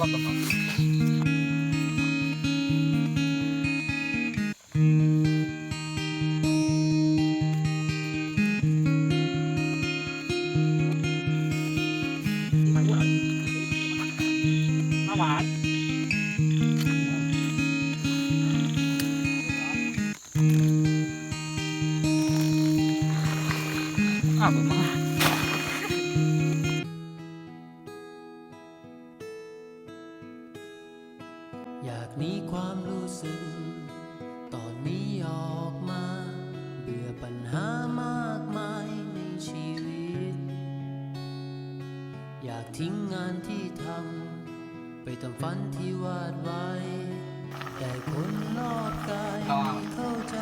かったか อยากหนีความรู้สึก ตอนนี้ออกมา เบื่อปัญหามากมายในชีวิต อยากทิ้งงานที่ทำไปทำฝันที่วาดไว้ แต่คนรอบกายไม่เข้าใจ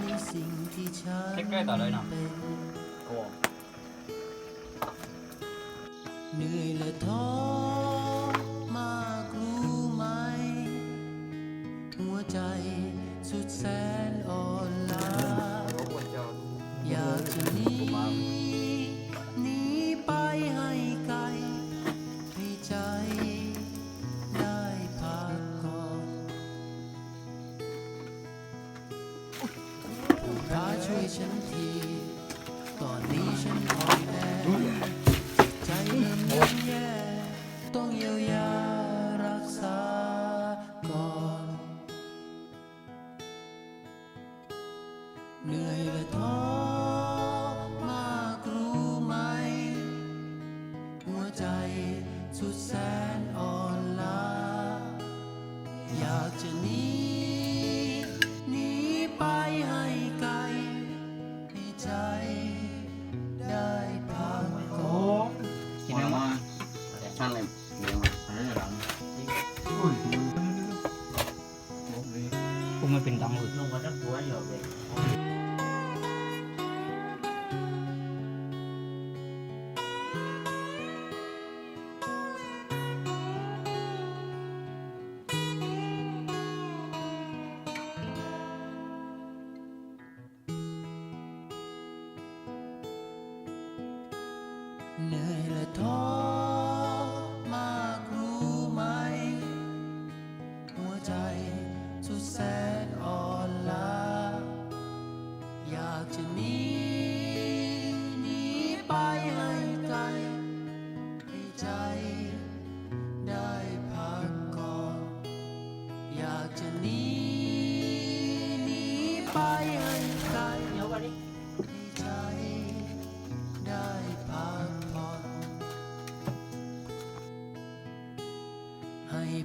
ในสิ่งที่ฉันเช็คใกล้ต่อเลยเนาะเป็นโอ้ เหนื่อยและท้อ ต้องเยียวยารักษาก่อน เหนื่อยและท้อมากรู้ไหม หัวใจสุดแสนอ่อนล้า อยากจะหนีหนีไปให้ไกลให้ใจได้พักก่อน กินนื้อมาช่างเลยเลย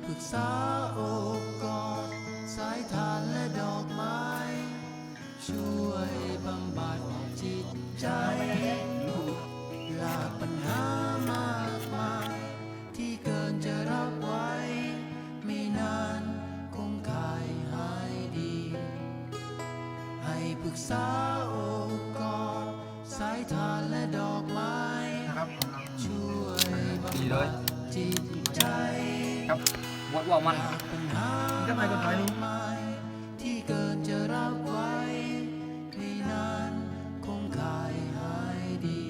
ปรึกษาโอบกอดสายทานและดอกไม้ ช่วยบำบัดจิตใจลากปัญหามากมาย ที่เกินจะรับไว้ ไม่นานคงคายหายดี ให้ปรึกษาโอบกอดสายทานและดอกไม้ครับช่วยบำบัดจิตใจ ครับ วัดว่ามันปัญหาจะไปกันไหนที่เกินจะรับไว้ไม่นานคงคายหายดี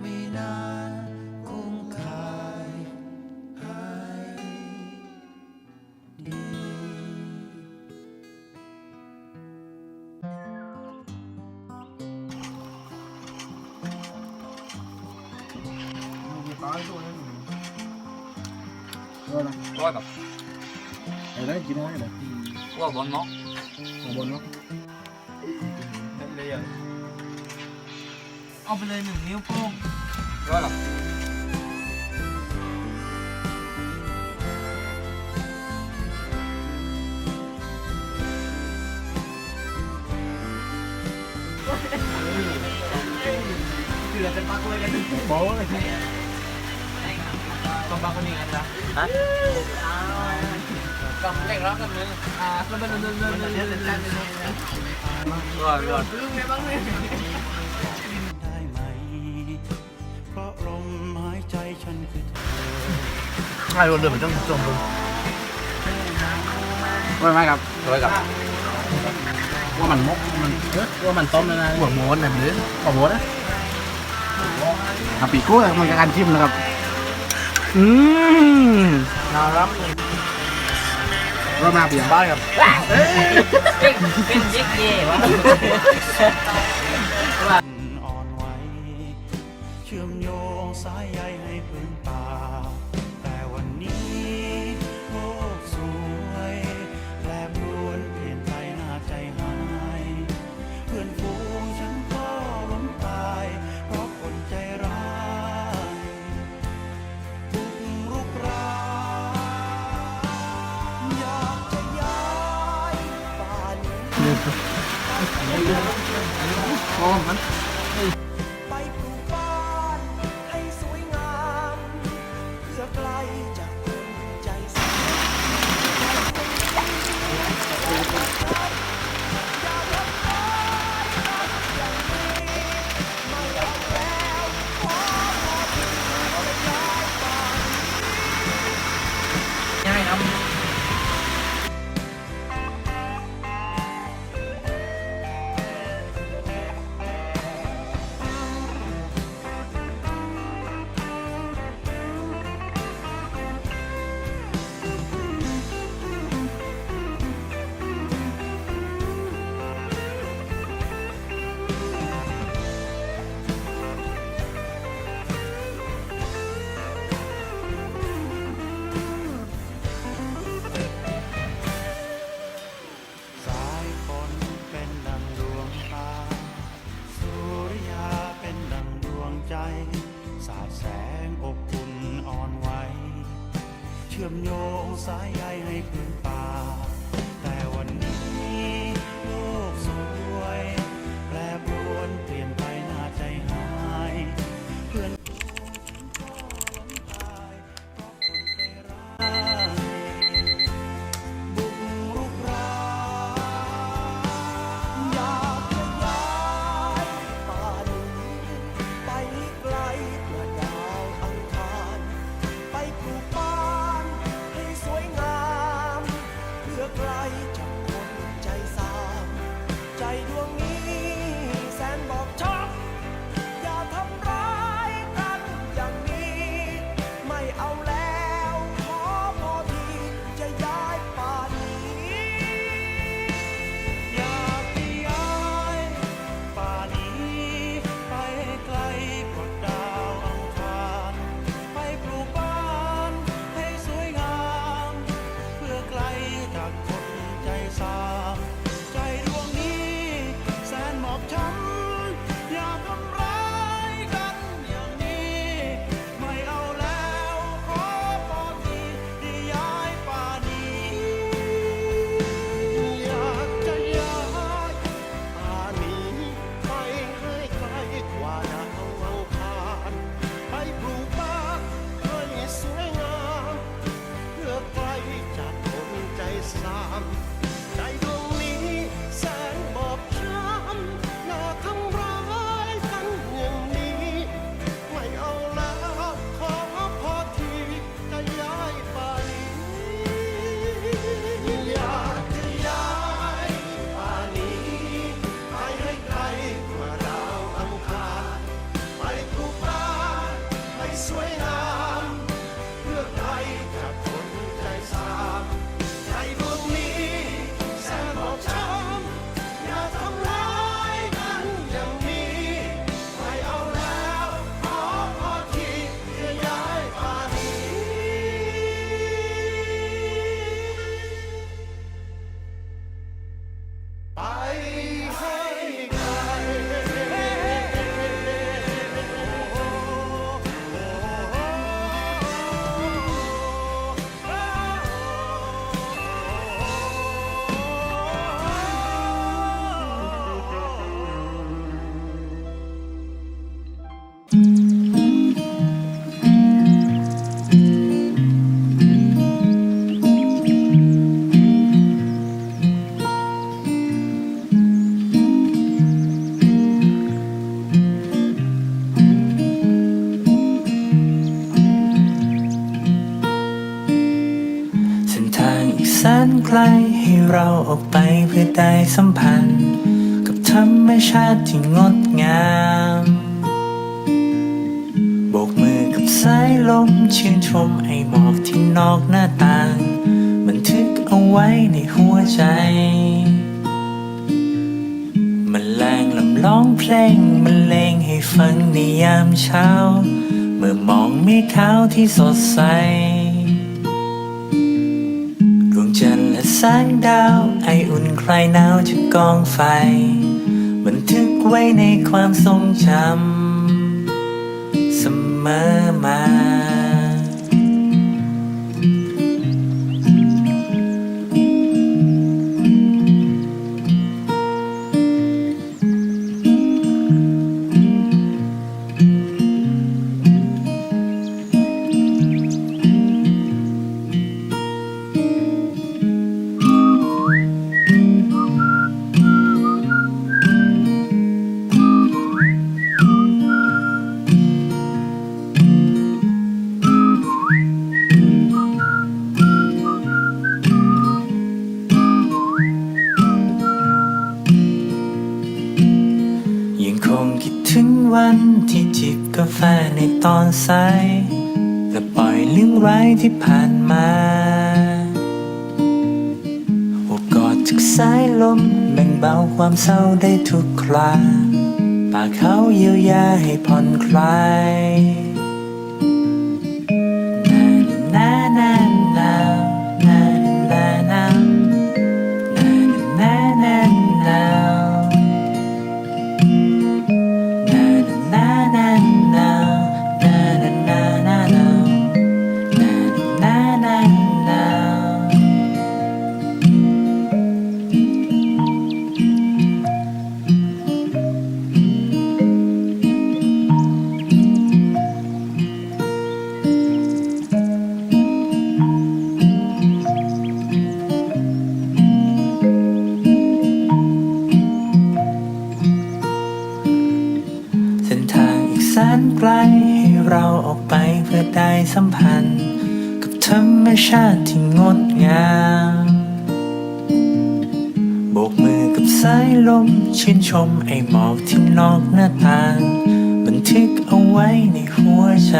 ไม่นานคงคายหายดีมีป้าตัวนึง ร้อยแบบไอ้ได้กินได้เลยว่าบอลเนาะข้างบนเนาะเลยอะเอาไปเลยหนึ่งนิ้วโป้งร้อยแบบเกือจะปักเลยกันโบ้เลย ต้องปักคนนี้กันนะกับเร่งรักกันเลยอ่าก็เป็นเรื่องเรื่องเรื่องเรื่องเรื่องเรื่องร้อยร้อยเรื่องไงบ้างเนี่ยได้ไหมเพราะลมหายใจฉันคือเธอใช่รถเรือมันต้องจมลงไม่ไม่ครับร้อยกับว่ามันมกมันเออว่ามันต้มแล้วนะหัวโม้นแบบนี้หัวโม้นนะอะปีกกล้วยมันกับการชิมนะครับ อืมน่ารักเรามาเปลี่ยนบ้านกับ เป็นเป็นยิกเย่ว 我们 ออกไปเพื่อได้สัมพันธ์ กับธรรมชาติที่งดงามโบกมือกับสายลมชื่นชมไอหมอกที่นอกหน้าต่าง บันทึกเอาไว้ในหัวใจ มันแรงลำร้องเพลงมันเลงให้ฟังในยามเช้า เมื่อมองเมฆขาที่สดใสดวงจันทร์ งดาว ไออุ่นคลายหนาวจากกองไฟ บันทึกไว้ในความทรงจำเสมอ กาแฟในตอนสายและปล่อยเรื่องร้ายที่ผ่านมาโอบกอดจากสายลมแบ่งเบาความเศร้าได้ทุกคราปากเขาเยียวยาให้ผ่อนคลาย สัมพันธ์ กับธรรมชาติที่งดงามโบกมือกับสายลมชื่นชมไอหมอกที่นอกหน้าต่าง บันทึกเอาไว้ในหัวใจ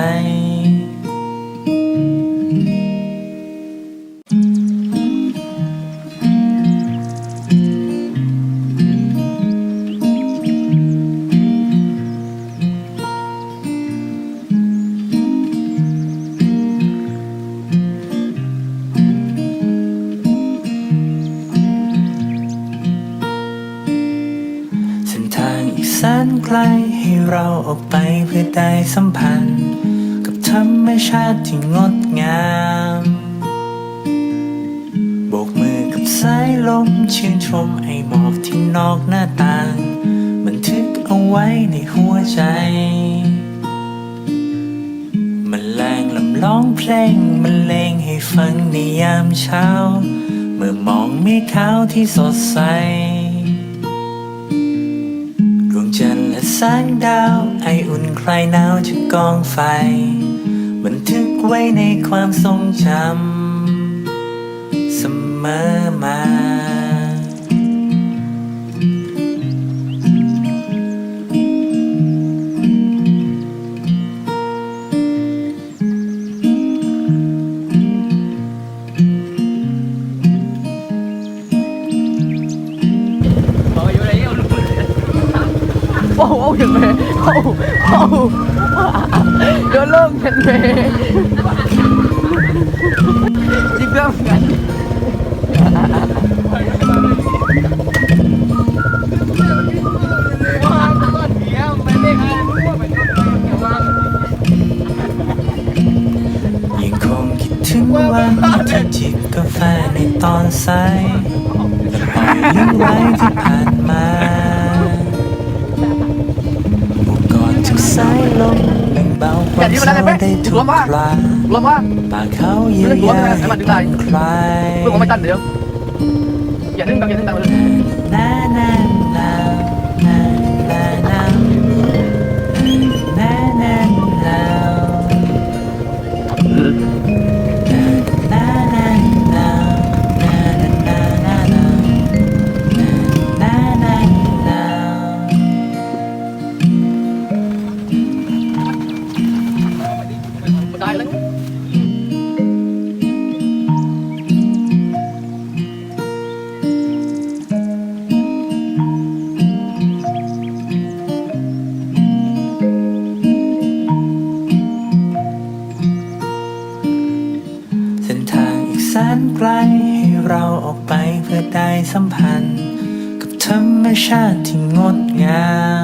ออกไปเพื่อได้สัมพันธ์ กับธรรมชาติที่งดงามโบกมือกับสายลมชื่นชมไอหมอกที่นอกหน้าต่าง บันทึกเอาไว้ในหัวใจ มันแรงลำร้องเพลงมันเลงให้ฟังในยามเช้า เมื่อมองเมฆขาวที่สดใส จันทร์และแสงดาว ไออุ่นคลายหนาวจากกองไฟ บันทึกไว้ในความทรงจำเสมอมา เมย์โอ้โหโดนโกเป็นมย์จิ๊เริ่มกันยังคงคิดถึงวันที่จิบกาแฟในตอนสายแลยเองไว้ที่ผ่านมา สายลมแบ่งเบาความเศร้าได้ทุกครารวมว่าปาเขาเยียวยาให้ผ่อนคลายเพื่อผมไม่ตันเดี๋ยวอย่าดึงดังอย่าดึงดังเลย สัมพันธ์ กับธรรมชาติที่งดงาม